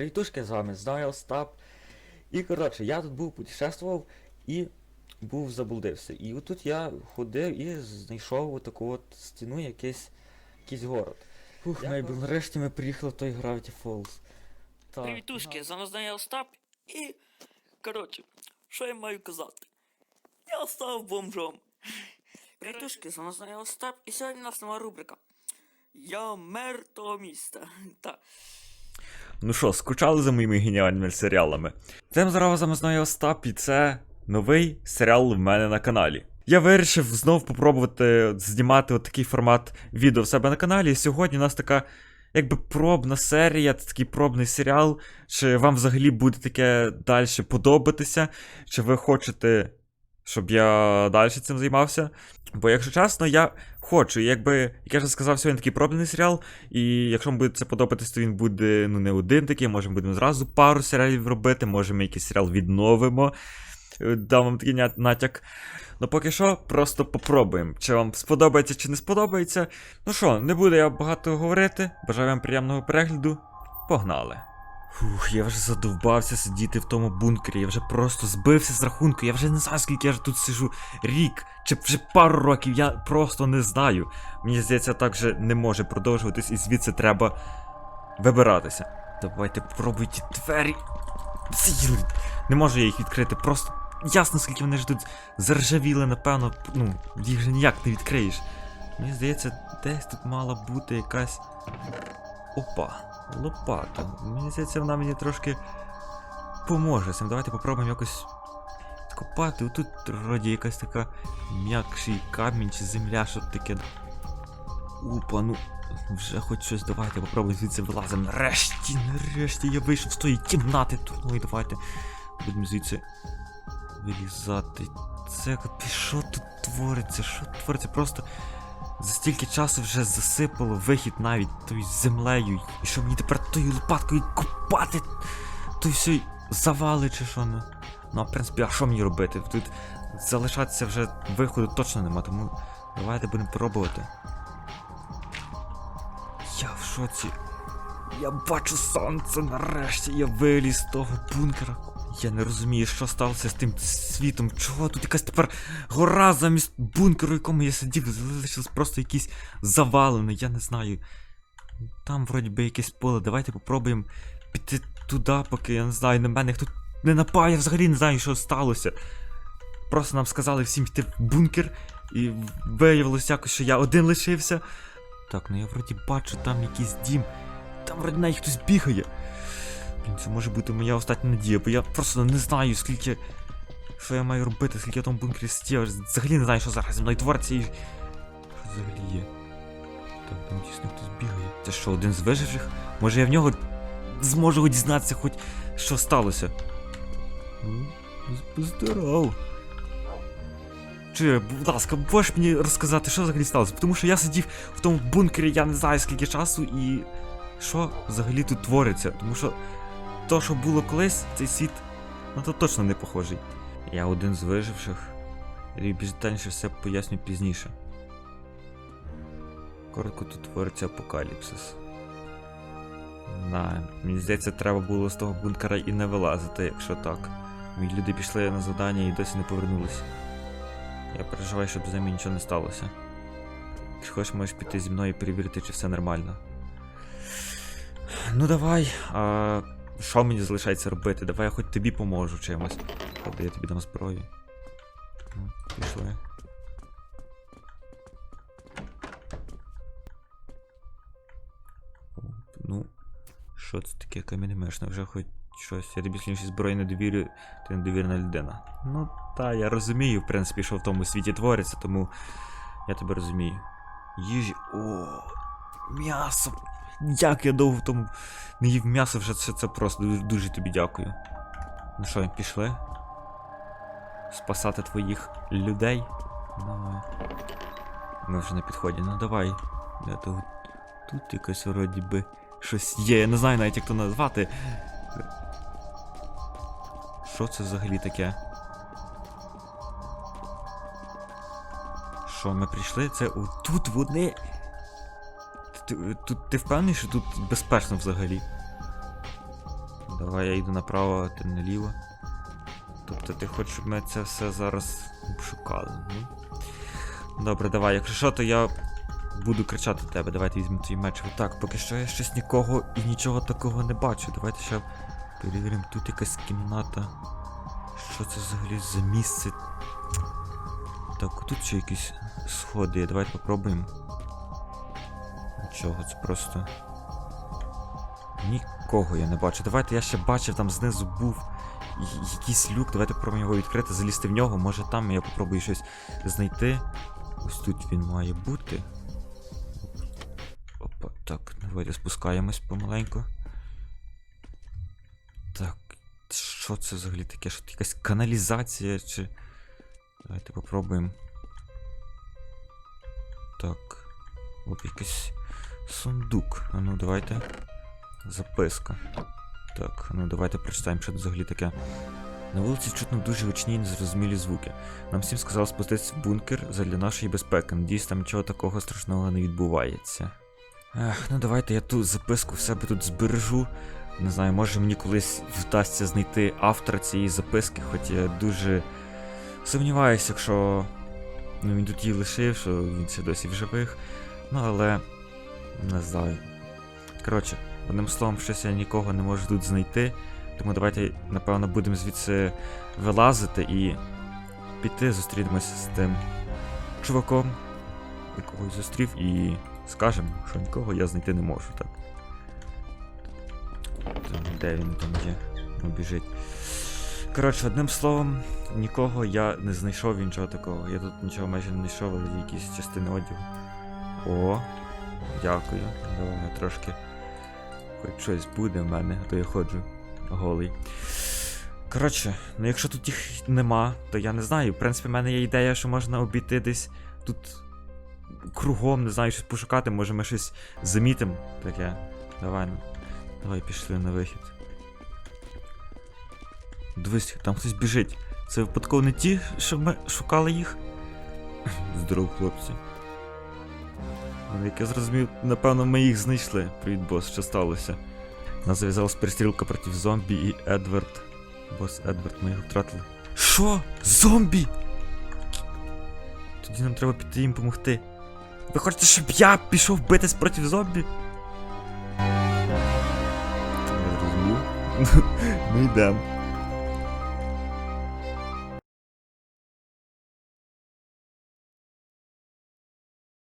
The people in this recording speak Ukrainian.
Привітушки з вами, знаю Остап. І коротше, я тут був путешествував і був заблудився. І отут я ходив і знайшов отаку от стіну, якийсь, якийсь город. Фух, Мейбл, нарешті ми приїхали в той Gravity Falls. Так. Привітушки, з вами знає Остап і. Коротше, що я маю казати? Я став бомжом. Привітушки, з вами знає Остап, і сьогодні у нас нова рубрика. Я мер того міста. Так. Ну що, скучали за моїми геніальними серіалами? Всім здорово, з вами знаю Остап, і це новий серіал в мене на каналі. Я вирішив знов попробувати знімати от такий формат відео в себе на каналі. І сьогодні у нас така, якби пробна серія, такий пробний серіал. Чи вам взагалі буде таке далі подобатися? Чи ви хочете, щоб я далі цим займався? Бо, якщо чесно, я хочу. Якби, як я вже сказав, сьогодні такий пробний серіал. І якщо вам буде це подобатись, то він буде ну, не один такий, може ми будемо зразу пару серіалів робити, може ми якийсь серіал відновимо. Е, Дам вам такий натяк. Ну поки що, просто попробуємо. Чи вам сподобається, чи не сподобається. Ну що, не буду я багато говорити. Бажаю вам приємного перегляду. Погнали. Фух, я вже задовбався сидіти в тому бункері, я вже просто збився з рахунку, я вже не знаю, скільки я ж тут сижу. Рік чи вже пару років, я просто не знаю. Мені здається, так же не може продовжуватись, і звідси треба вибиратися. Давайте пробуй ті двері. Сіли. Не можу я їх відкрити, просто ясно, скільки вони ж тут заржавіли, напевно. Ну, їх же ніяк не відкриєш. Мені здається, десь тут мала бути якась. Опа, лопата. Мені здається, вона мені трошки поможе. цим. Давайте попробуємо якось копати. Отут вроді якась така м'якший камінь чи земля, що таке. Опа, ну вже хоч щось давайте попробуємо звідси вилазимо. Нарешті, нарешті я вийшов з тої кімнати. Турної, давайте. Будемо звідси вилізати. Це що тут твориться? Що тут твориться? Просто за стільки часу вже засипало вихід навіть тою землею. І що мені тепер тою лопаткою копати? То все завали чи що. Ну, а в принципі, а що мені робити? Тут залишатися вже виходу точно нема, тому давайте будемо пробувати. Я в шоці. Я бачу сонце нарешті, я виліз з того бункера. Я не розумію, що сталося з тим світом. Чого тут якась тепер гора замість бункеру, в якому я сидів, залишилось просто якісь завалини, я не знаю. Там вроді би якесь поле. Давайте попробуємо піти туди, поки я не знаю, на мене тут не напав, я взагалі не знаю, що сталося. Просто нам сказали всім йти в бункер, і виявилося якось, що я один лишився. Так, ну я вроді бачу там якийсь дім. Там вроді навіть хтось бігає. Блін, це може бути моя остання надія, бо я просто не знаю, скільки. Що я маю робити, скільки я в тому бункері сидів. Я Взагалі не знаю, що зараз зі мною твориться і. Що взагалі є? Так, там дійсно хтось бігає. Це що, один з виживших? Може я в нього зможу дізнатися хоч що сталося. Ну, Здоров. Чи, будь ласка, можеш мені розказати, що взагалі сталося? Тому що я сидів в тому бункері, я не знаю скільки часу, і що взагалі тут твориться? Тому що то, що було колись, цей світ, ну то точно не похожий. Я один з виживших. І більш детальніше все поясню пізніше. Коротко тут твориться апокаліпсис. На, мені здається, треба було з того бункера і не вилазити, якщо так. Мої люди пішли на завдання і досі не повернулись. Я переживаю, щоб з ними нічого не сталося. Якщо хочеш, можеш піти зі мною і перевірити, чи все нормально. Ну давай. А що мені залишається робити? Давай я хоч тобі поможу чимось. Правда, я тобі дам зброю. Ну, пішли. О, Ну, що це таке камінемешне? Вже хоч щось. Я тобі слідчі зброї не довірю, ти недовірна людина. Ну, та, я розумію, в принципі, що в тому світі твориться, тому я тебе розумію. Їжі. О, м'ясо. Як я довго тому не їв м'ясо, вже це, це просто дуже, дуже тобі дякую. Ну що, пішли? Спасати твоїх людей? Давай. Ми вже на підході, ну давай. Я тут, тут якось вроді би щось є. Я не знаю навіть як то назвати. Що це взагалі таке? Що, ми прийшли? Це о, тут вони. Ти, тут ти впевнений, що тут безпечно взагалі? давай я йду направо, а ти наліво. Тобто ти хочеш, щоб ми це все зараз обшукали. Ну? Добре, давай, якщо що, то я буду кричати тебе. Давайте візьмемо твій меч. Так, поки що я щось нікого і нічого такого не бачу. Давайте ще перевіримо. Тут якась кімната. Що це взагалі за місце? Так, тут ще якісь сходи. Давайте попробуємо. Нічого, це просто. Нікого я не бачу. Давайте я ще бачив, там знизу був якийсь люк. Давайте попробуємо його відкрити, залізти в нього. Може там я попробую щось знайти. Ось тут він має бути. Опа, так, давайте спускаємось помаленьку. Так, що це взагалі таке? Що якась каналізація чи. Давайте попробуємо. Так. Оп, якийсь сундук. А ну давайте. Записка. Так, ну давайте прочитаємо, що це взагалі таке. На вулиці чутно дуже гучні і незрозумілі звуки. Нам всім сказали спуститися в бункер задля нашої безпеки. Надіюсь, там нічого такого страшного не відбувається. Ех, ну давайте я ту записку в себе тут збережу. Не знаю, може мені колись вдасться знайти автора цієї записки, хоч я дуже сумніваюся, якщо ну, він тут її лишив, що він ще досі в живих. Ну але не знаю. Коротше, одним словом, щось я нікого не можу тут знайти. Тому давайте, напевно, будемо звідси вилазити і піти зустрінемося з тим чуваком, якого зустрів, і скажемо, що нікого я знайти не можу, так. Де він там є? Ну, біжить. Коротше, одним словом, нікого я не знайшов нічого такого. Я тут нічого майже не знайшов, але якісь частини одягу. О, дякую. Я трошки. Хоч щось буде в мене, а то я ходжу голий. Коротше, ну якщо тут їх нема, то я не знаю. В принципі, в мене є ідея, що можна обійти десь тут кругом, не знаю, щось пошукати, може ми щось замітимо таке. Давай. Давай пішли на вихід. Дивись, там хтось біжить. Це випадково не ті, що ми шукали їх? Здоров, хлопці. Ну, Як я зрозумів, напевно, ми їх знайшли. Привіт, бос, що сталося? Нас зав'язалась перестрілка проти зомбі і Едвард. Бос Едвард, ми його втратили. Що? Зомбі? Тоді нам треба піти їм допомогти. Ви хочете, щоб я пішов битись проти зомбі? Я зрозумів. Ми йдемо.